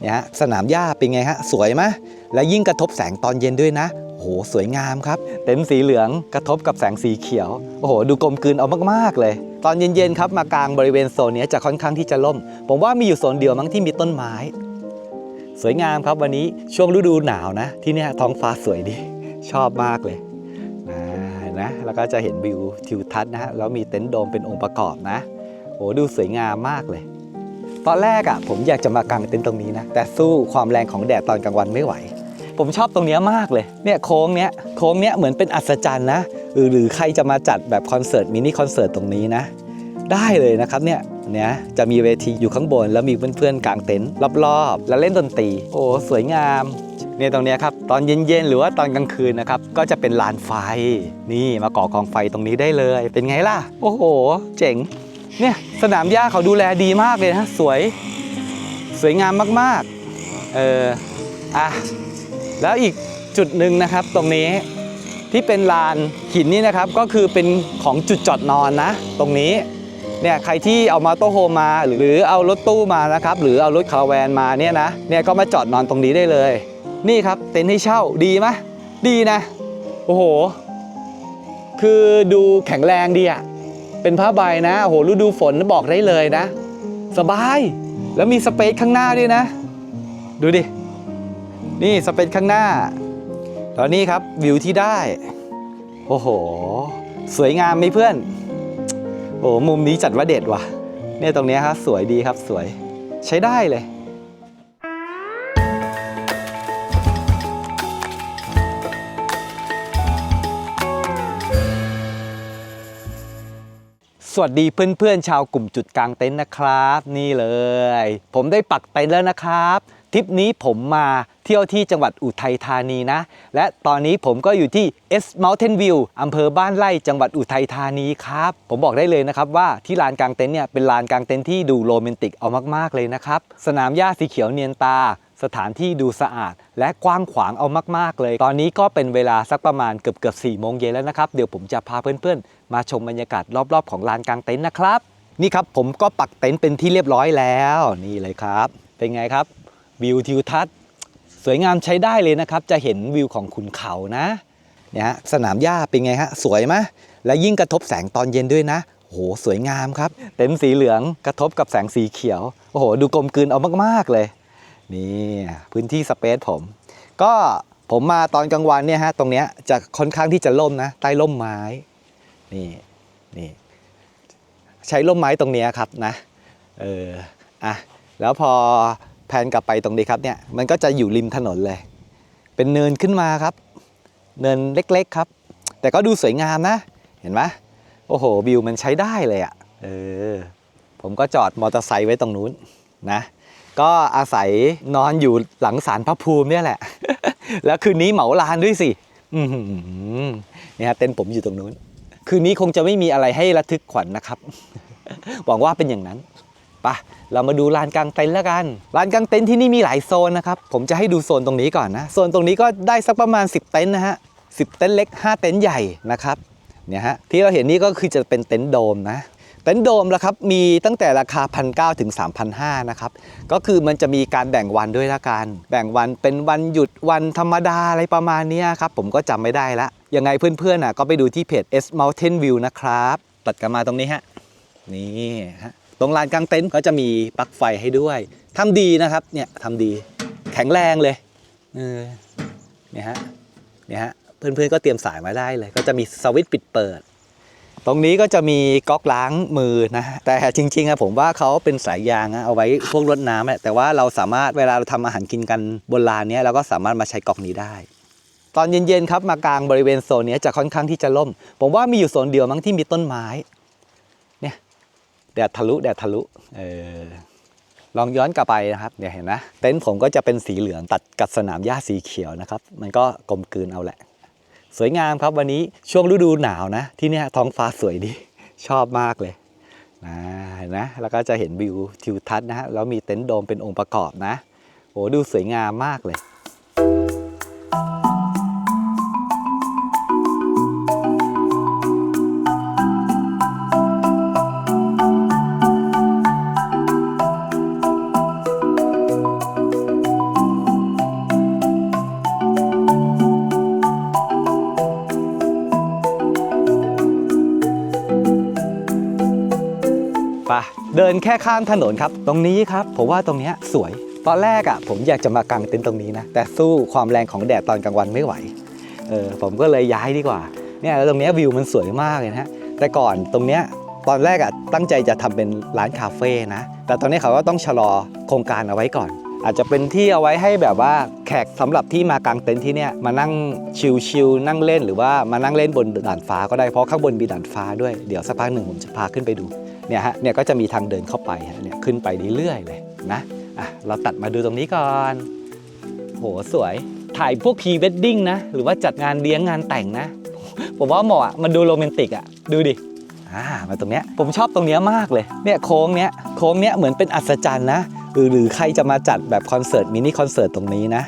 เนี่ยฮะสนามหญ้าเป็นไงฮะสวยไหมและยิ่งกระทบแสงตอนเย็นด้วยนะโอ้โหสวยงามครับ เต็นท์สีเหลืองกระทบกับแสงสีเขียว โอ้โห ดูกลมกลืนเอามากๆเลย ตอนเย็นๆครับมากลางบริเวณโซนนี้จะค่อนข้างที่จะล่ม ผมว่ามีอยู่โซนเดียวมั้งที่มีต้นไม้ สวยงามครับวันนี้ช่วงฤดูหนาวนะ ที่นี่ท้องฟ้าสวยดี ชอบมากเลยนะนะแล้วก็จะเห็นวิวทิวทัศน์นะฮะแล้วมีเต็นท์โดมเป็นองค์ประกอบนะโอ้ดูสวยงามมากเลย ตอนแรกอะ่ะผมอยากจะมากางเต็นท์ตรงนี้นะ แต่สู้ความแรงของแดดตอนกลางวันไม่ไหว ผมชอบตรงนี้มากเลย เนี่ยโค้งเนี้ยโค้งเนี้ยเหมือนเป็นอัศจรรย์นะหรือหรือใครจะมาจัดแบบคอนเสิร์ตมินิคอนเสิร์ตตรงนี้นะ ได้เลยนะครับเนี่ยเนี่ยจะมีเวทีอยู่ข้างบน แล้วมีเพื่อนๆกางเต็นท์รอบๆ แล้วเล่นดนตรี โอ้สวยงามเนี่ยตรงนี้ครับตอนเย็นๆหรือว่าตอนกลางคืนนะครับก็จะเป็นลานไฟ นี่มาก่อกองไฟตรงนี้ได้เลย เป็นไงล่ะ โอ้โห เจ๋ง เนี่ยสนามหญ้าเขาดูแลดีมากเลยนะสวย สวยงามมากๆ เอออะแล้วอีกจุดหนึ่งนะครับตรงนี้ที่เป็นลานหินนี่นะครับก็คือเป็นของจุดจอดนอนนะ ตรงนี้เนี่ยใครที่เอามาโตโฮมาหรือเอารถตู้มานะครับหรือเอารถคาราแวนมาเนี่ยนะเนี่ยก็มาจอดนอนตรงนี้ได้เลย นี่ครับเต็นท์ให้เช่าดีไหมดีนะ โอ้โห คือดูแข็งแรงดีอะ เป็นผ้าใบนะโอ้โหฤดูฝนบอกได้เลยนะ สบายแล้วมีสเปซข้างหน้าด้วยนะ ดูดิ นี่สเปซข้างหน้าตอนนี้ครับวิวที่ได้ โอ้โห สวยงามไหมเพื่อน โอ้มุมนี้จัดว่าเด็ดว่ะเนี่ยตรงนี้ครับสวยดีครับสวยใช้ได้เลย สวัสดีเพื่อนๆชาวกลุ่มจุดกลางเต็นท์นะครับ นี่เลย ผมได้ปักเต็นท์แล้วนะครับทริปนี้ผมมาเที่ยวที่จังหวัดอุทัยธานีนะ และตอนนี้ผมก็อยู่ที่ S Mountain View อำเภอบ้านไร่จังหวัดอุทัยธานีครับ ผมบอกได้เลยนะครับว่าที่ลานกลางเต็นท์เนี่ยเป็นลานกลางเต็นท์ที่ดูโรแมนติกเอามากๆเลยนะครับ สนามหญ้าสีเขียวเนียนตา สถานที่ดูสะอาด และกว้างขวางเอามาก ๆ เลย ตอนนี้ก็เป็นเวลาสักประมาณเกือบเกือบสี่โมงเย็นแล้วนะครับ เดี๋ยวผมจะพาเพื่อนๆ มาชมบรรยากาศรอบ ๆ ของลานกลางเต็นท์นะครับ นี่ครับผมก็ปักเต็นท์เป็นที่เรียบร้อยแล้วนี่เลยครับ เป็นไงครับวิวทิวทัศน์สวยงามใช้ได้เลยนะครับ จะเห็นวิวของขุนเขานะเนี่ยฮะสนามหญ้าเป็นไงฮะสวยไหมและยิ่งกระทบแสงตอนเย็นด้วยนะโอ้โหสวยงามครับ เต็นท์สีเหลืองกระทบกับแสงสีเขียวโอ้โหดูกลมกลืนเอามากๆเลย นี่พื้นที่สเปซผม ก็ผมมาตอนกลางวันเนี่ยฮะตรงเนี้ยจะค่อนข้างที่จะล่มนะใต้ร่มไม้นี่นี่ใช้ร่มไม้ตรงเนี้ยครับนะเอออะแล้วพอแพนกลับไปตรงนี้ครับเนี่ยมันก็จะอยู่ริมถนนเลย เป็นเนินขึ้นมาครับ เนินเล็กๆครับ แต่ก็ดูสวยงามนะ เห็นไหมโอ้โหวิวมันใช้ได้เลยอะ่ะเออผมก็จอดมอเตอร์ไซค์ไว้ตรงนู้นนะ ก็อาศัยนอนอยู่หลังศาลพระภูมิเนี่ยแหละ แล้วคืนนี้เหมาลานด้วยสิเนี่ยฮะเต็นผมอยู่ตรงนู้น คืนนี้คงจะไม่มีอะไรให้ระทึกขวัญนะครับ หวังว่าเป็นอย่างนั้นปะเรามาดูลานกลางเต็นท์แล้วกัน ลานกลางเต็นท์ที่นี่มีหลายโซนนะครับ ผมจะให้ดูโซนตรงนี้ก่อนนะ โซนตรงนี้ก็ได้สักประมาณ 10 เต็นท์นะฮะ10 เต็นท์เล็ก 5 เต็นท์ใหญ่นะครับ เนี่ยฮะ ที่เราเห็นนี่ก็คือจะเป็นเต็นท์โดมนะ เต็นท์โดมละครับมีตั้งแต่ราคา 1,900ถึง3,500นะครับก็คือมันจะมีการแบ่งวันด้วยละกัน แบ่งวันเป็นวันหยุดวันธรรมดาอะไรประมาณนี้ครับ ผมก็จำไม่ได้ละยังไงเพื่อนๆน่ะก็ไปดูที่เพจ S Mountain View นะครับตัดกันมาตรงนี้ฮะนี่ฮะตรงลานกลางเต็นท์ก็จะมีปลั๊กไฟให้ด้วยทำดีนะครับเนี่ยทำดีแข็งแรงเลยเออเนี่ยฮะเนี่ยฮะเพื่อนๆก็เตรียมสายมาได้เลย ก็จะมีสวิตช์ปิดเปิด ตรงนี้ก็จะมีก๊อกล้างมือนะแต่จริงๆอะผมว่าเขาเป็นสายยางอะเอาไว้พวกรดน้ำอะแต่ว่าเราสามารถเวลาเราทำอาหารกินกันบนลานเนี้ยเราก็สามารถมาใช้ก๊อกนี้ได้ ตอนเย็นๆครับมากลางบริเวณโซนนี้จะค่อนข้างที่จะล่ม ผมว่ามีอยู่โซนเดียวมั้งที่มีต้นไม้เนี่ยแดดทะลุแดดทะลุเออลองย้อนกลับไปนะครับเนี่ยเห็นไหมเต็นท์ผมก็จะเป็นสีเหลืองตัดกับสนามหญ้าสีเขียวนะครับ มันก็กลมกลืนเอาแหละ สวยงามครับวันนี้ช่วงฤดูหนาวนะ ที่นี่ท้องฟ้าสวยดี ชอบมากเลยนะเห็นนะแล้วก็จะเห็นวิวทิวทัศน์นะฮะแล้วมีเต็นท์โดมเป็นองค์ประกอบนะโอ้ดูสวยงามมากเลย เดินแค่ข้ามถนนครับ ตรงนี้ครับ ผมว่าตรงนี้สวย ตอนแรกอะ่ะผมอยากจะมากางเต็นท์ตรงนี้นะ แต่สู้ความแรงของแดดตอนกลางวันไม่ไหว เออผมก็เลยย้ายดีกว่า เนี่ยแล้วตรงนี้วิวมันสวยมากเลยนะฮะแต่ก่อนตรงเนี้ยตอนแรกอะ่ะตั้งใจจะทำเป็นร้านคาเฟ่นะ แต่ตอนนี้เขาก็ต้องชะลอโครงการเอาไว้ก่อน อาจจะเป็นที่เอาไว้ให้แบบว่าแขกสำหรับที่มากางเต็นท์ที่เนี่ยมานั่งชิลๆนั่งเล่นหรือว่ามานั่งเล่นบนด่านฟ้าก็ได้เพราะข้างบนมีด่านฟ้าด้วยเดี๋ยวสักพักหนึ่งผมจะพาขึ้นไปดู เนี่ยฮะเนี่ยก็จะมีทางเดินเข้าไปฮะเนี่ยขึ้นไปเรื่อยๆเลยนะอะเราตัดมาดูตรงนี้ก่อนโหสวยถ่ายพวกพรีเวดดิ้งนะหรือว่าจัดงานเลี้ยงงานแต่งนะ ผมว่าเหมาะอะมันดูโรแมนติกอะดูดิอ่ามาตรงเนี้ยผมชอบตรงเนี้ยมากเลยเนี่ยโค้งเนี้ยโค้งเนี้ยเหมือนเป็นอัศจรรย์นะหรือหรือใครจะมาจัดแบบคอนเสิร์ตมินิคอนเสิร์ตตรงนี้นะ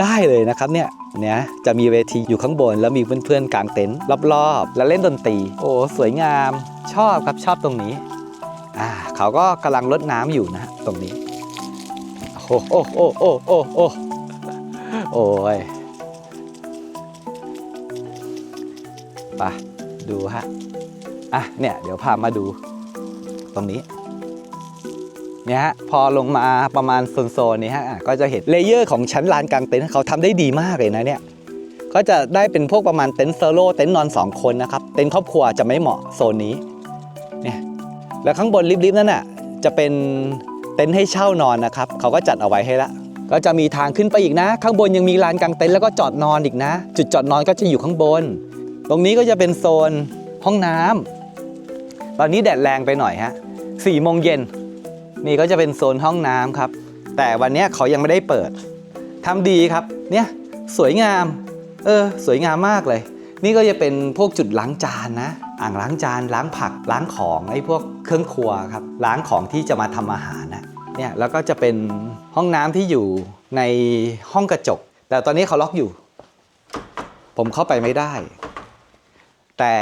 ได้เลยนะครับเนี่ยเนี่ยจะมีเวทีอยู่ข้างบน แล้วมีเพื่อนๆกางเต็นท์รอบๆ แล้วเล่นดนตรี โอ้สวยงามชอบครับชอบตรงนี้อ่าเขาก็กำลังรดน้ำอยู่นะตรงนี้โอ้โอ้โอ้โอ้โอ้โอ้โอ้ยไปดูฮะอะเนี่ยเดี๋ยวพามาดูตรงนี้ เนี่ยฮะพอลงมาประมาณโซนๆนี้ฮะก็จะเห็นเลเยอร์ของชั้นลานกลางเต็นท์เขาทำได้ดีมากเลยนะเนี่ยก็จะได้เป็นพวกประมาณเต็นท์โซโล่เต็นท์นอน 2 คนนะครับเต็นท์ครอบครัวจะไม่เหมาะโซนนี้เนี่ยแล้วข้างบนริบๆนั่นน่ะจะเป็นเต็นท์ให้เช่านอนนะครับเขาก็จัดเอาไว้ให้ละก็จะมีทางขึ้นไปอีกนะ ข้างบนยังมีลานกลางเต็นท์แล้วก็จอดนอนอีกนะ จุดจอดนอนก็จะอยู่ข้างบน ตรงนี้ก็จะเป็นโซนห้องน้ำตอนนี้แดดแรงไปหน่อยฮะสี่โมงเย็น นี่ก็จะเป็นโซนห้องน้ำครับ แต่วันนี้เขายังไม่ได้เปิดทำดีครับ เนี่ยสวยงาม เออ สวยงามมากเลย นี่ก็จะเป็นพวกจุดล้างจานนะ อ่างล้างจาน ล้างผัก ล้างของไอ้พวกเครื่องครัวครับ ล้างของที่จะมาทำอาหารนะเนี่ยแล้วก็จะเป็นห้องน้ำที่อยู่ในห้องกระจก แต่ตอนนี้เขาล็อกอยู่ ผมเข้าไปไม่ได้ แต่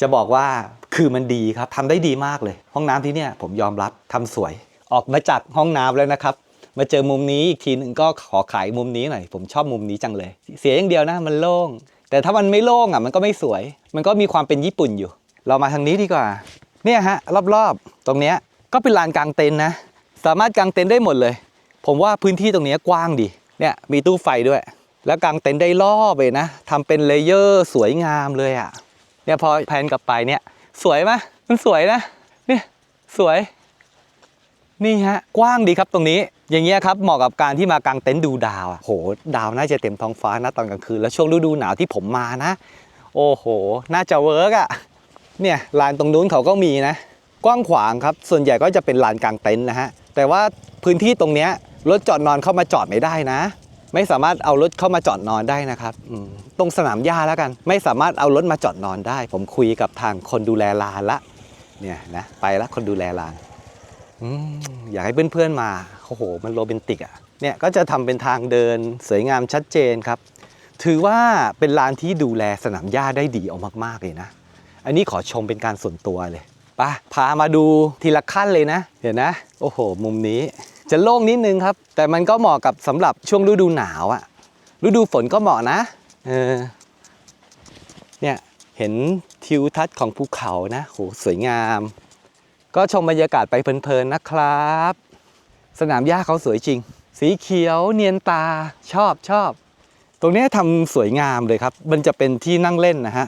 จะบอกว่า คือมันดีครับทำได้ดีมากเลย ห้องน้ำที่เนี่ยผมยอมรับทำสวย ออกมาจากห้องน้ำแล้วนะครับ มาเจอมุมนี้อีกทีหนึ่งก็ขอขายมุมนี้หน่อย ผมชอบมุมนี้จังเลย เสียอย่างเดียวนะมันโล่ง แต่ถ้ามันไม่โล่งอะมันก็ไม่สวย มันก็มีความเป็นญี่ปุ่นอยู่ เรามาทางนี้ดีกว่า เนี่ยฮะรอบๆ ตรงเนี้ยก็เป็นลานกลางเต็นท์นะ สามารถกางเต็นท์ได้หมดเลย ผมว่าพื้นที่ตรงเนี้ยกว้างดี เนี่ยมีตู้ไฟด้วย แล้วกางเต็นท์ได้รอบเลยนะทำเป็นเลเยอร์สวยงามเลยอะ เนี่ยพอแพนกลับไปเนี่ย สวยไหมมันสวยนะเนี่ยสวย นี่ฮะกว้างดีครับตรงนี้ อย่างเงี้ยครับเหมาะกับการที่มากางเต็นท์ดูดาวอะโห ดาวน่าจะเต็มท้องฟ้านะตอนกลางคืนแล้วช่วงฤดูหนาวที่ผมมานะ โอ้โห น่าจะเวิร์กอะเนี่ยลานตรงนู้นเขาก็มีนะ กว้างขวางครับ ส่วนใหญ่ก็จะเป็นลานกลางเต็นท์นะฮะแต่ว่าพื้นที่ตรงเนี้ยรถจอดนอนเข้ามาจอดไม่ได้นะ ไม่สามารถเอารถเข้ามาจอดนอนได้นะครับตรงสนามหญ้าแล้วกัน ไม่สามารถเอารถมาจอดนอนได้ ผมคุยกับทางคนดูแลลานละ เนี่ยนะไปละคนดูแลลานอยากให้เพื่อนๆมาโอ้โห มันโรแมนติกอะ่ะเนี่ยก็จะทำเป็นทางเดินสวยงามชัดเจนครับ ถือว่าเป็นลานที่ดูแลสนามหญ้าได้ดีเอามากๆเลยนะ อันนี้ขอชมเป็นการส่วนตัวเลยปะพามาดูทีละขั้นเลยนะเห็นนะ โอ้โห มุมนี้ จะโล่งนิดนึงครับ แต่มันก็เหมาะกับสำหรับช่วงฤดูหนาวอะฤดูฝนก็เหมาะนะเออเนี่ยเห็นทิวทัศน์ของภูเขานะโหสวยงาม ก็ชมบรรยากาศไปเพลินๆนะครับ สนามหญ้าเขาสวยจริง สีเขียวเนียนตาชอบชอบ ตรงนี้ทำสวยงามเลยครับ มันจะเป็นที่นั่งเล่นนะฮะ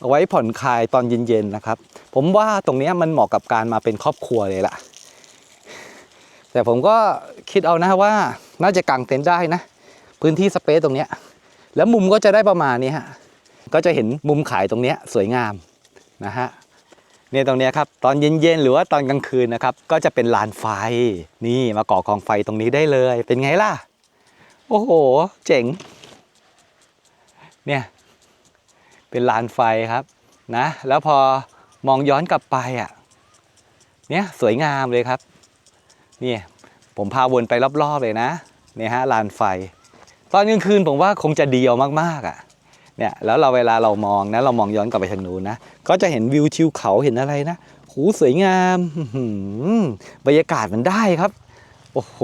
เอาไว้ผ่อนคลายตอนเย็นๆนะครับ ผมว่าตรงนี้มันเหมาะกับการมาเป็นครอบครัวเลยล่ะ แต่ผมก็คิดเอานะว่าน่าจะกางเต็นท์ได้นะ พื้นที่สเปซตรงเนี้ยแล้วมุมก็จะได้ประมาณนี้ฮะก็จะเห็นมุมขายตรงเนี้ยสวยงามนะฮะเนี่ยตรงนี้ครับตอนเย็นๆหรือว่าตอนกลางคืนนะครับ ก็จะเป็นลานไฟนี่มาก่อกองไฟตรงนี้ได้เลย เป็นไงล่ะ โอ้โห เจ๋ง เนี่ย เป็นลานไฟครับนะ แล้วพอมองย้อนกลับไปอะเนี่ยสวยงามเลยครับ เนี่ยผมพาวนไปรอบๆเลยนะเนี่ยฮะลานไฟ ตอนกลางคืนผมว่าคงจะดีเอามากๆอะเนี่ยแล้วเราเวลาเรามองนะเรามองย้อนกลับไปทางนู้นนะก็จะเห็นวิวทิวเขาเห็นอะไรนะหูสวยงามบรรยากาศมันได้ครับ โอ้โห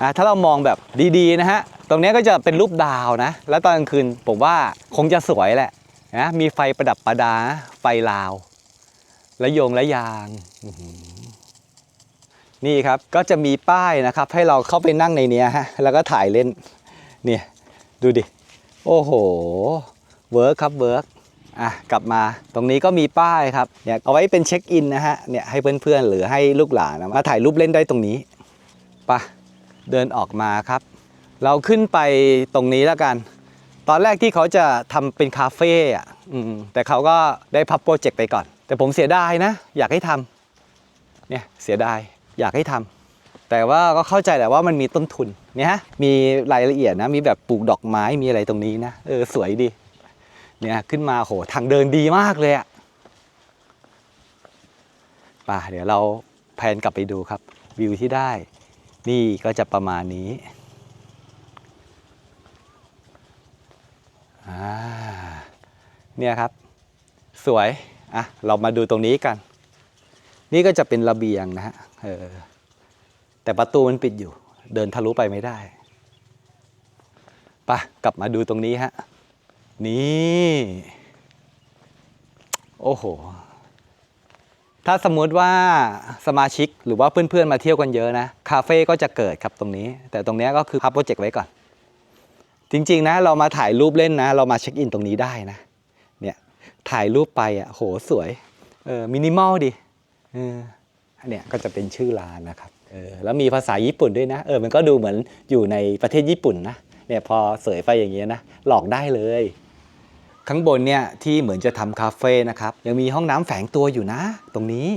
อะถ้าเรามองแบบดีๆนะฮะตรงนี้ก็จะเป็นรูปดาวนะ แล้วตอนกลางคืนผมว่าคงจะสวยแหละนะมีไฟประดับประดา ไฟลาว และโยงและยาง นี่ครับก็จะมีป้ายนะครับ ให้เราเข้าไปนั่งในเนี้ยฮะแล้วก็ถ่ายเล่นเนี่ยดูดิ โอ้โหเวิร์คครับเวิร์กอะกลับมาตรงนี้ก็มีป้ายครับเนี่ยเอาไว้เป็นเช็คอินนะฮะเนี่ยให้เพื่อนๆ หรือให้ลูกหลานมาถ่ายรูปเล่นได้ตรงนี้ไปะเดินออกมาครับ เราขึ้นไปตรงนี้แล้วกัน ตอนแรกที่เขาจะทำเป็นคาเฟ่อะแต่เขาก็ได้พับโปรเจกต์ไปก่อน แต่ผมเสียดายนะ อยากให้ทำเนี่ยเสียดาย อยากให้ทำแต่ว่าก็เข้าใจแหละว่ามันมีต้นทุนเนี่ยฮะมีรายละเอียดนะมีแบบปลูกดอกไม้มีอะไรตรงนี้นะเออสวยดีเนี่ยขึ้นมาโหทางเดินดีมากเลยอะป่ะเดี๋ยวเราแพนกลับไปดูครับ วิวที่ได้ นี่ก็จะประมาณนี้อ่าเนี่ยครับ สวย อะ เรามาดูตรงนี้กัน นี่ก็จะเป็นระเบียงนะฮะ เออแต่ประตูมันปิดอยู่ เดินทะลุไปไม่ได้ปะกลับมาดูตรงนี้ฮะ นี่ โอ้โห ถ้าสมมุติว่าสมาชิกหรือว่าเพื่อนๆมาเที่ยวกันเยอะนะ คาเฟ่ก็จะเกิดครับตรงนี้ แต่ตรงนี้ก็คือพับโปรเจกต์ไว้ก่อน จริงๆนะ เรามาถ่ายรูปเล่นนะ เรามาเช็คอินตรงนี้ได้นะ เนี่ย ถ่ายรูปไปอะ โหสวย เออมินิมอลดิเออ อันเนี้ยก็จะเป็นชื่อร้านนะครับเออแล้วมีภาษาญี่ปุ่นด้วยนะเออมันก็ดูเหมือนอยู่ในประเทศญี่ปุ่นนะเนี่ยพอเสยไปอย่างเงี้ยนะหลอกได้เลย ข้างบนเนี่ยที่เหมือนจะทำคาเฟ่นะครับยังมีห้องน้ำแฝงตัวอยู่นะ ตรงนี้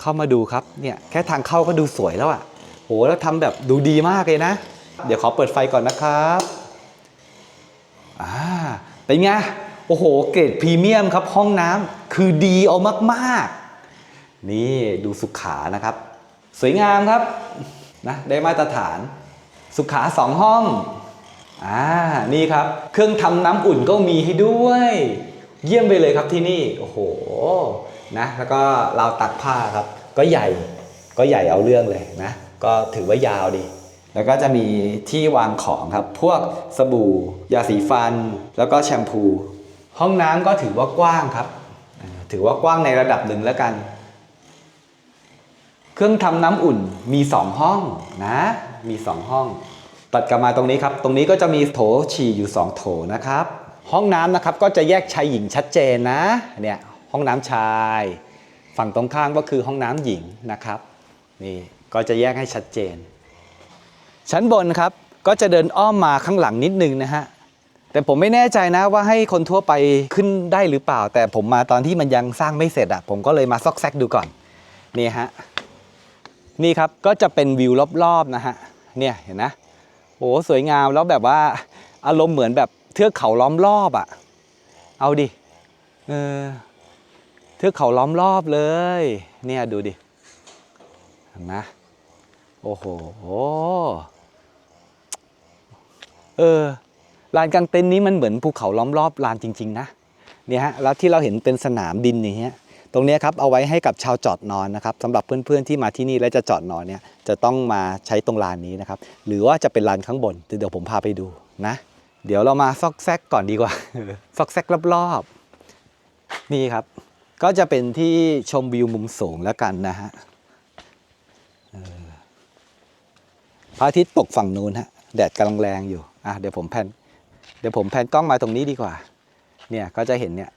เข้ามาดูครับเนี่ยแค่ทางเข้าก็ดูสวยแล้วอะ่ะโหแล้วทำแบบดูดีมากเลยนะ เดี๋ยวขอเปิดไฟก่อนนะครับอ่าเป็นไงโอ้โห เกรดพรีเมียมครับห้องน้ำคือดีเอามากๆ นี่ดูสุขานะครับ สวยงามครับนะได้มาตรฐาน สุขาสองห้องอ่านี่ครับ เครื่องทำน้ำอุ่นก็มีให้ด้วย เยี่ยมไปเลยครับที่นี่ โอ้โหนะแล้วก็ราวตักผ้าครับ ก็ใหญ่ก็ใหญ่เอาเรื่องเลยนะ ก็ถือว่ายาวดี แล้วก็จะมีที่วางของครับ พวกสบู่ ยาสีฟัน แล้วก็แชมพู ห้องน้ำก็ถือว่ากว้างครับ ถือว่ากว้างในระดับหนึ่งแล้วกัน เครื่องทำน้ำอุ่นมี 2 ห้องนะ มี 2 ห้อง ตัดกลับมาตรงนี้ครับ ตรงนี้ก็จะมีโถฉี่อยู่ 2 โถนะครับ ห้องน้ำนะครับก็จะแยกชายหญิงชัดเจนนะ เนี่ยห้องน้ำชาย ฝั่งตรงข้างก็คือห้องน้ำหญิงนะครับ นี่ก็จะแยกให้ชัดเจน ชั้นบนครับก็จะเดินอ้อมมาข้างหลังนิดนึงนะฮะ แต่ผมไม่แน่ใจนะว่าให้คนทั่วไปขึ้นได้หรือเปล่า แต่ผมมาตอนที่มันยังสร้างไม่เสร็จอะผมก็เลยมาซอกแซกดูก่อน นี่ฮะ นี่ครับก็จะเป็นวิวรอบๆนะฮะเนี่ยเห็นนะโอ้สวยงามแล้วแบบว่าอารมณ์เหมือนแบบเทือกเขาล้อมรอบอะ่ะ เอาดิเออเทือกเขาล้อมรอบเลย เนี่ยดูดิเห็นไหมโอ้โหเออลานกลางเต็นท์นี้มันเหมือนภูเขาล้อมรอบลานจริง ๆ นะเนี่ยฮะแล้วที่เราเห็นเป็นสนามดินอย่างเงี้ย ตรงนี้ครับเอาไว้ให้กับชาวจอดนอนนะครับสำหรับเพื่อนๆที่มาที่นี่แล้วจะจอดนอนเนี่ยจะต้องมาใช้ตรงลานนี้นะครับ หรือว่าจะเป็นลานข้างบนเดี๋ยวผมพาไปดูนะ เดี๋ยวเรามาซอกแซกก่อนดีกว่า ซอกแซกรอบๆนี่ครับ ก็จะเป็นที่ชมวิวมุมสูงแล้วกันนะฮะพระอาทิตย์ตกฝั่งนู้นฮะแดดกำลังแรงอยู่อะเดี๋ยวผมแพนเดี๋ยวผมแพนกล้องมาตรงนี้ดีกว่า เนี่ยก็จะเห็นเนี่ย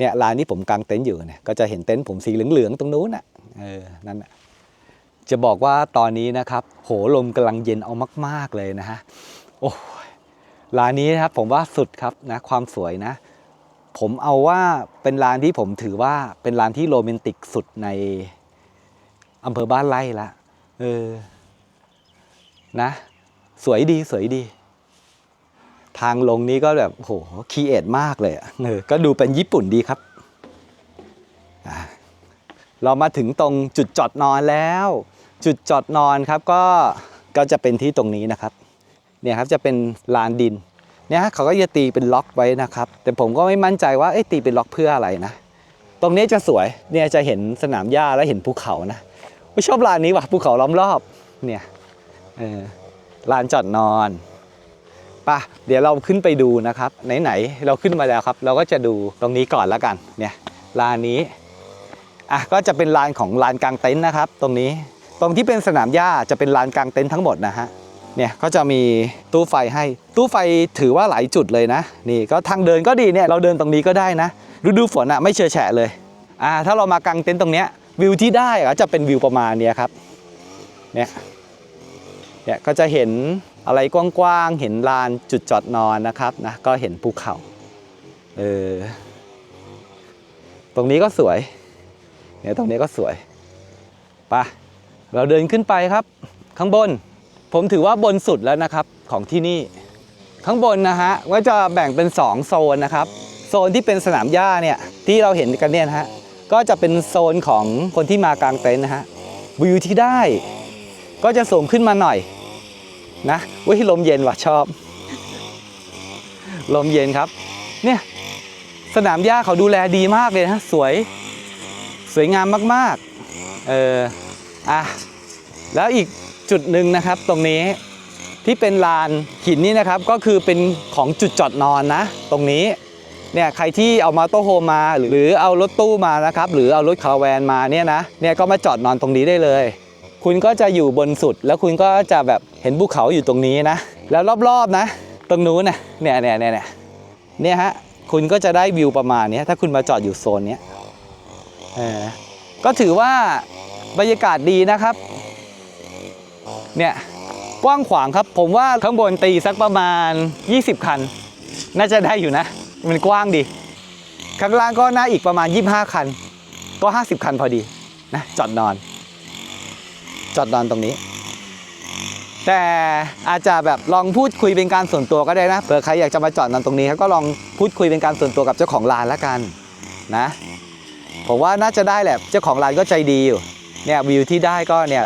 เนี่ยลานนี้ผมกางเต็นท์อยู่เนี่ยก็จะเห็นเต็นท์ผมสีเหลืองๆตรงนู้นน่ะเออนั่นน่ะจะบอกว่าตอนนี้นะครับ โหลมกำลังเย็นเอามาก ๆ เลยนะฮะโอ้ยลานนี้นะครับผมว่าสุดครับนะความสวยนะ ผมเอาว่าเป็นลานที่ผมถือว่าเป็นลานที่โรแมนติกสุดในอำเภอบ้านไร่ละเออนะ สวยดีสวยดี ทางลงนี้ก็แบบโหคีเอทมากเลยเออก็ดูเป็นญี่ปุ่นดีครับ เรามาถึงตรงจุดจอดนอนแล้ว จุดจอดนอนครับก็ก็จะเป็นที่ตรงนี้นะครับเนี่ยครับจะเป็นลานดินเนี่ยเขาก็จะตีเป็นล็อกไว้นะครับ แต่ผมก็ไม่มั่นใจว่าเอ้ตีเป็นล็อกเพื่ออะไรนะ ตรงนี้จะสวยเนี่ยจะเห็นสนามหญ้าแล้วเห็นภูเขานะชอบลานนี้ว่ะภูเขาล้อมรอบเนี่ยเออลานจอดนอน ป่ะเดี๋ยวเราขึ้นไปดูนะครับไหนๆเราขึ้นมาแล้วครับ เราก็จะดูตรงนี้ก่อนล้วกันเนี่ยลานนี้อะก็จะเป็นลานของลานกลางเต็นท์นะครับ ตรงนี้ตรงที่เป็นสนามหญ้าจะเป็นลานกลางเต็นท์ทั้งหมดนะฮะเนี่ยก็จะมีตู้ไฟให้ ตู้ไฟถือว่าหลายจุดเลยนะ นี่ก็ทางเดินก็ดีเนี่ยเราเดินตรงนี้ก็ได้นะฤดูฝนอะไม่เฉอแฉะเลยอ่าถ้าเรามากางเต็นท์ตรงเนี้ยวิวที่ได้ก็จะเป็นวิวประมาณเนี้ยครับเนี่ยเนี่ยก็จะเห็น อะไรกว้างๆ เห็นลานจุดจอดนอนนะครับนะก็เห็นภูเขาเออตรงนี้ก็สวยเนี่ยตรงนี้ก็สวยปะเราเดินขึ้นไปครับ ข้างบน ผมถือว่าบนสุดแล้วนะครับของที่นี่ ข้างบนนะฮะก็จะแบ่งเป็น 2 โซนนะครับ โซนที่เป็นสนามหญ้าเนี่ยที่เราเห็นกันเนี่ยฮะก็จะเป็นโซนของคนที่มากางเต็นท์นะฮะวิวที่ได้ ก็จะสูงขึ้นมาหน่อย นะวิลมเย็นว่ะชอบ ลมเย็นครับ เนี่ย สนามหญ้าเขาดูแลดีมากเลยนะสวย สวยงามมากๆ เอออะแล้วอีกจุดหนึ่งนะครับตรงนี้ที่เป็นลานหินนี่นะครับก็คือเป็นของจุดจอดนอนนะ ตรงนี้เนี่ยใครที่เอามาโตโฮมมาหรือเอารถตู้มานะครับ หรือเอารถคาราแวนมาเนี่ยนะเนี่ยก็มาจอดนอนตรงนี้ได้เลย คุณก็จะอยู่บนสุด แล้วคุณก็จะแบบเห็นภูเขาอยู่ตรงนี้นะ แล้วรอบๆนะ ตรงนู้นนะเนี่ยเนี่ยเนี่ยเนี่ยเนี่ยฮะคุณก็จะได้วิวประมาณนี้ถ้าคุณมาจอดอยู่โซนนี้เออก็ถือว่าบรรยากาศดีนะครับ เนี่ยกว้างขวางครับ ผมว่าข้างบนตีสักประมาณ 20 คัน น่าจะได้อยู่นะ มันกว้างดี ข้างล่างก็น่าอีกประมาณ 25 คัน ก็ 50 คันพอดีนะจอดนอน จอดนอนตรงนี้ แต่อาจจะแบบลองพูดคุยเป็นการส่วนตัวก็ได้นะเผื่อใครอยากจะมาจอดนอนตรงนี้ก็ลองพูดคุยเป็นการส่วนตัวกับเจ้าของร้านละกันนะผมว่าน่าจะได้แหละเจ้าของร้านก็ใจดีอยู่เนี่ยวิวที่ได้ก็เนี่ย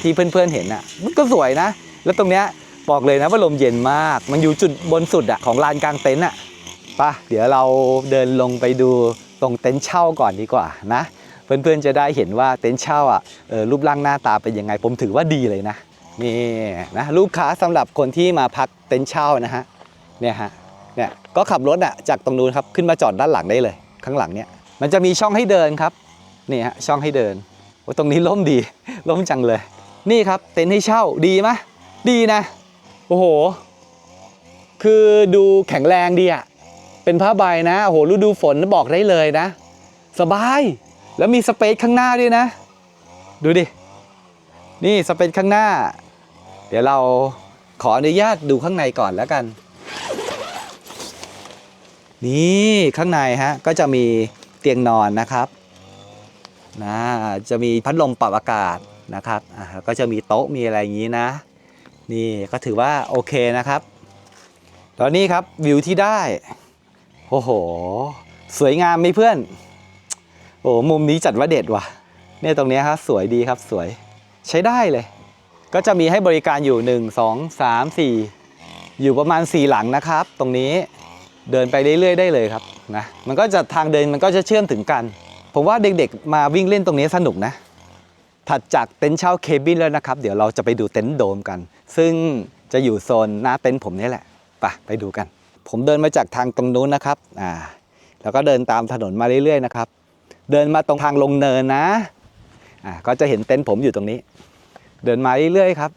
ที่เพื่อนๆเห็นอะมันก็สวยนะ แล้วตรงเนี้ยบอกเลยนะว่าลมเย็นมาก มันอยู่จุดบนสุดอะของลานกลางเต็นท์อะไป่ะเดี๋ยวเราเดินลงไปดูตรงเต็นท์เช่าก่อนดีกว่านะ เพื่อนๆจะได้เห็นว่าเต็นท์เช่าอะรูปร่างหน้าตาเป็นยังไง ผมถือว่าดีเลยนะนี่นะลูกค้าสำหรับคนที่มาพักเต็นท์เช่านะฮะเนี่ยฮะเนี่ยก็ขับรถอะจากตรงนู้นครับขึ้นมาจอดด้านหลังได้เลย ข้างหลังเนี่ยมันจะมีช่องให้เดินครับนี่ฮะช่องให้เดินโอ้ตรงนี้ล่มดีล่มจังเลย นี่ครับเต็นท์ให้เช่าดีไหมดีนะโอ้โห คือดูแข็งแรงดีอะเป็นผ้าใบนะโอ้โหฤดูฝนบอกได้เลยนะ สบาย แล้วมีสเปซข้างหน้าด้วยนะ ดูดิ นี่สเปซข้างหน้า เดี๋ยวเราขออนุญาตดูข้างในก่อนแล้วกัน นี่ข้างในฮะก็จะมีเตียงนอนนะครับนะจะมีพัดลมปรับอากาศนะครับอ่าก็จะมีโต๊ะมีอะไรอย่างนี้นะ นี่ก็ถือว่าโอเคนะครับ ตอนนี้ครับวิวที่ได้ โอ้โห สวยงามไหมเพื่อน โอ้มุมนี้จัดว่าเด็ดว่ะเนี่ยตรงนี้ครับสวยดีครับสวยใช้ได้เลย ก็จะมีให้บริการอยู่ 1 2 3 4 อยู่ประมาณ 4 หลังนะครับ ตรงนี้เดินไปเรื่อยๆ ได้เลยครับนะมันก็จะทางเดินมันก็จะเชื่อมถึงกัน ผมว่าเด็กๆ มาวิ่งเล่นตรงนี้สนุกนะ ถัดจากเต็นท์เช่าเคบินแล้วนะครับ เดี๋ยวเราจะไปดูเต็นท์โดมกัน ซึ่งจะอยู่โซนหน้าเต็นท์ผมนี่แหละไปไปดูกัน ผมเดินมาจากทางตรงนู้นนะครับอ่าแล้วก็เดินตามถนนมาเรื่อยๆนะครับ เดินมาตรงทางลงเนินนะอ่าก็จะเห็นเต็นท์ผมอยู่ตรงนี้ เดินมาเรื่อยๆครับ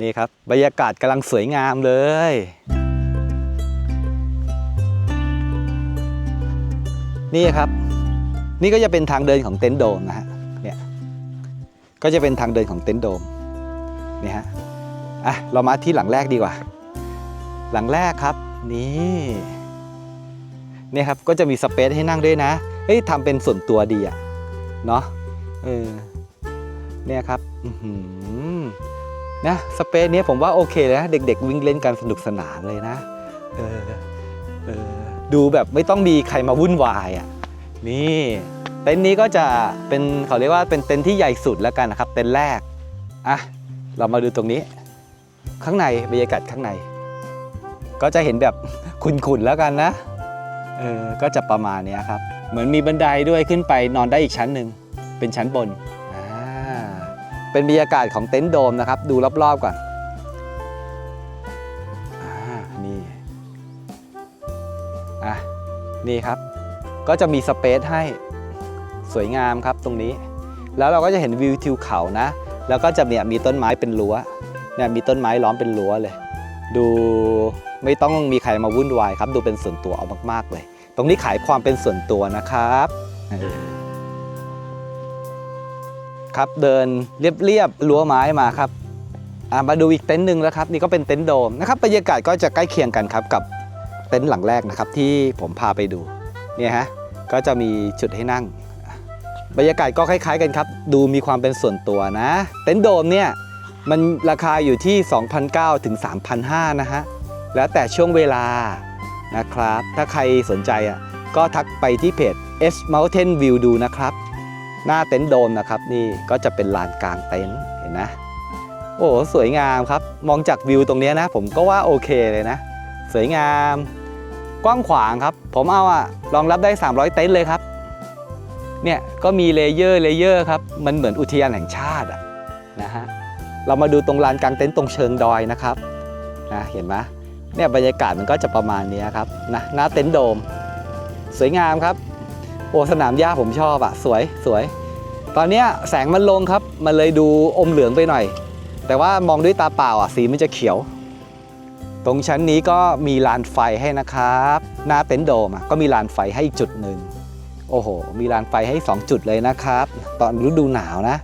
นี่ครับบรรยากาศกำลังสวยงามเลยนี่ครับ นี่ก็จะเป็นทางเดินของเต็นท์โดมนะฮะเนี่ยก็จะเป็นทางเดินของเต็นท์โดมนี่ฮะอะเรามาที่หลังแรกดีกว่า หลังแรกครับนี่เนี่ยครับก็จะมีสเปซให้นั่งด้วยนะ เฮ้ยทำเป็นส่วนตัวดีอะเนาะเออเนี่ยครับนะสเปซนี้ผมว่าโอเคเลยนะเด็ก ๆ วิ่งเล่นกันสนุกสนานเลยนะเออเออดูแบบไม่ต้องมีใครมาวุ่นวายอะนี่เต็นท์นี้ก็จะเป็นเขาเรียกว่าเป็นเต็นท์ที่ใหญ่สุดแล้วกันนะครับ เต็นท์แรกอะเรามาดูตรงนี้ ข้างในบรรยากาศข้างใน ก็จะเห็นแบบขุ่นๆแล้วกันนะเออก็จะประมาณนี้ครับ เหมือนมีบันไดด้วยขึ้นไปนอนได้อีกชั้นหนึ่งเป็นชั้นบนเป็นบรรยากาศของเต็นท์โดมนะครับ ดูรอบๆก่อนอ่านี่อะนี่ครับ ก็จะมีสเปซให้สวยงามครับตรงนี้ แล้วเราก็จะเห็นวิวทิวเขานะ แล้วก็จะเนี่ยมีต้นไม้เป็นรั้วเนี่ยมีต้นไม้ล้อมเป็นรั้วเลย ดูไม่ต้องมีใครมาวุ่นวายครับ ดูเป็นส่วนตัวเอามากๆเลย ตรงนี้ขายความเป็นส่วนตัวนะครับครับเดินเรียบๆรั้วไม้มาครับมาดูอีกเต็นท์หนึ่งแล้วครับ นี่ก็เป็นเต็นท์โดมนะครับบรรยากาศก็จะใกล้เคียงกันครับกับเต็นท์หลังแรกนะครับ ที่ผมพาไปดูเนี่ยฮะก็จะมีจุดให้นั่ง บรรยากาศก็คล้าย ๆ กันครับ ดูมีความเป็นส่วนตัวนะ เต็นท์โดมเนี่ยมันราคาอยู่ที่ 2,900ถึง3,500นะฮะแล้วแต่ช่วงเวลา นะครับ ถ้าใครสนใจอะก็ทักไปที่เพจ S Mountain View ดูนะครับ หน้าเต็นท์โดมนะครับ นี่ก็จะเป็นลานกลางเต็นท์เห็นนะ โอ้สวยงามครับ มองจากวิวตรงนี้นะ ผมก็ว่าโอเคเลยนะ สวยงาม กว้างขวางครับ ผมเอาอะรองรับได้ 300 เต็นท์เลยครับ เนี่ยก็มีเลเยอร์เลเยอร์ครับ มันเหมือนอุทยานแห่งชาติอะนะฮะเรามาดูตรงลานกลางเต็นท์ตรงเชิงดอยนะครับนะเห็นไหม เนี่ยบรรยากาศมันก็จะประมาณนี้ครับนะหน้าเต็นท์โดม สวยงามครับ โอสนามหญ้าผมชอบอะสวยสวย ตอนนี้แสงมันลงครับ มันเลยดูอมเหลืองไปหน่อย แต่ว่ามองด้วยตาเปล่าอะสีมันจะเขียว ตรงชั้นนี้ก็มีลานไฟให้นะครับ หน้าเต็นท์โดมก็มีลานไฟให้อีกจุดหนึ่งโอ้โห มีลานไฟให้ 2 จุดเลยนะครับ ตอนฤดูหนาวนะ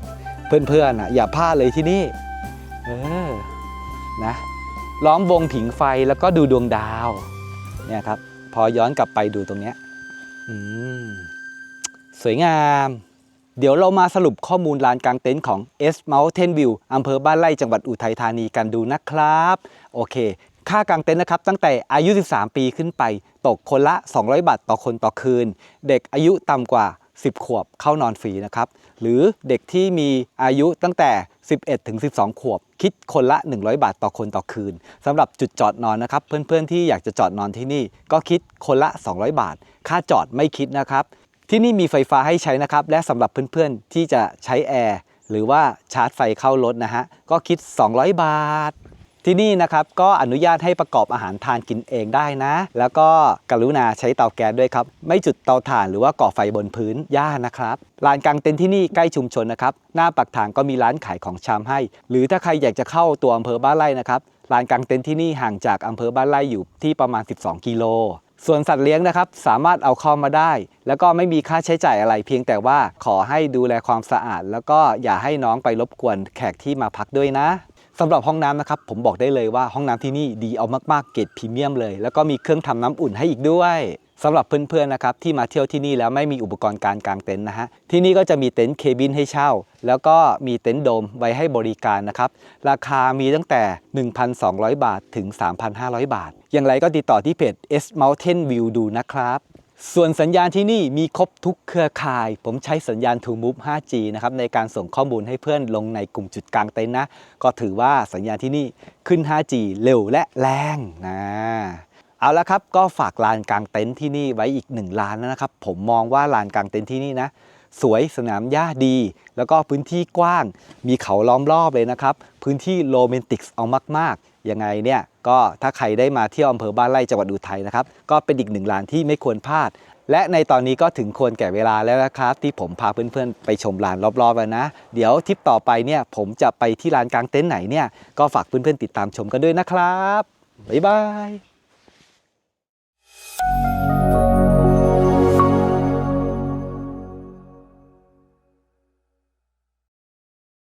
เพื่อนๆอะอย่าพลาดเลยที่นี่ เออ นะ ล้อมวงผิงไฟแล้วก็ดูดวงดาวเนี่ยครับพอย้อนกลับไปดูตรงเนี้ยสวยงาม เดี๋ยวเรามาสรุปข้อมูลลานกลางเต็นท์ของ S Mountain View อำเภอบ้านไร่จังหวัดอุทัยธานีกันดูนะครับ โอเค ค่ากางเต็นท์นะครับ ตั้งแต่อายุ 13 ปีขึ้นไป ตกคนละ 200 บาทต่อคนต่อคืน เด็กอายุต่ำกว่า 10 ขวบเข้านอนฟรีนะครับ หรือเด็กที่มีอายุตั้งแต่ 11ถึง12 ขวบ คิดคนละ 100 บาทต่อคนต่อคืนสำหรับจุดจอดนอนนะครับ เพื่อนๆที่อยากจะจอดนอนที่นี่ ก็คิดคนละ 200 บาท ค่าจอดไม่คิดนะครับ ที่นี่มีไฟฟ้าให้ใช้นะครับ และสำหรับเพื่อนๆที่จะใช้แอร์หรือว่าชาร์จไฟเข้ารถนะฮะก็คิด 200 บาท ที่นี่นะครับก็อนุญาตให้ประกอบอาหารทานกินเองได้นะ แล้วก็กรุณาใช้เตาแก๊สด้วยครับ ไม่จุดเตาถ่านหรือว่าก่อไฟบนพื้นหญ้านะครับลานกลางเต็นท์ที่นี่ใกล้ชุมชนนะครับหน้าปักทางก็มีร้านขายของชำให้ หรือถ้าใครอยากจะเข้าตัวอำเภอบ้านไร่นะครับลานกลางเต็นท์ที่นี่ห่างจากอำเภอบ้านไร่อยู่ที่ประมาณ 12 กิโลส่วนสัตว์เลี้ยงนะครับสามารถเอาเข้ามาได้ แล้วก็ไม่มีค่าใช้จ่ายอะไรเพียงแต่ว่าขอให้ดูแลความสะอาด แล้วก็อย่าให้น้องไปรบกวนแขกที่มาพักด้วยนะ สำหรับห้องน้ำนะครับผมบอกได้เลยว่าห้องน้ำที่นี่ดีเอามากๆเกรดพรีเมียมเลย แล้วก็มีเครื่องทำน้ำอุ่นให้อีกด้วยสำหรับเพื่อนๆนะครับที่มาเที่ยวที่นี่แล้วไม่มีอุปกรณ์การกางเต็นท์นะฮะที่นี่ก็จะมีเต็นท์เคบินให้เช่า แล้วก็มีเต็นท์โดมไว้ให้บริการนะครับราคามีตั้งแต่ 1,200 บาทถึง 3,500 บาท อย่างไรก็ติดต่อที่เพจ S Mountain View ดูนะครับ ส่วนสัญญาณที่นี่มีครบทุกเครือข่าย ผมใช้สัญญาณ True Move 5G นะครับในการส่งข้อมูลให้เพื่อนลงในกลุ่มจุดกลางเต็นท์นะ ก็ถือว่าสัญญาณที่นี่ขึ้น 5G เร็วและแรงนะเอาละครับก็ฝากลานกลางเต็นท์ที่นี่ไว้อีกหนึ่งลานนะครับ ผมมองว่าลานกลางเต็นท์ที่นี่นะ สวยสนามหญ้าดี แล้วก็พื้นที่กว้าง มีเขาล้อมรอบเลยนะครับ พื้นที่โรแมนติกเอามากๆ ยังไงเนี่ยก็ถ้าใครได้มาเที่ยวอำเภอบ้านไร่จังหวัดอุทัยนะครับ ก็เป็นอีกหนึ่งลานที่ไม่ควรพลาด และในตอนนี้ก็ถึงควรแก่เวลาแล้วนะครับ ที่ผมพาเพื่อนๆ ไปชมลานรอบๆแล้วนะ เดี๋ยวทริปต่อไปเนี่ยผมจะไปที่ลานกลางเต็นท์ไหนเนี่ยก็ฝากเพื่อนๆติดตามชมกันด้วยนะครับบ๊ายบาย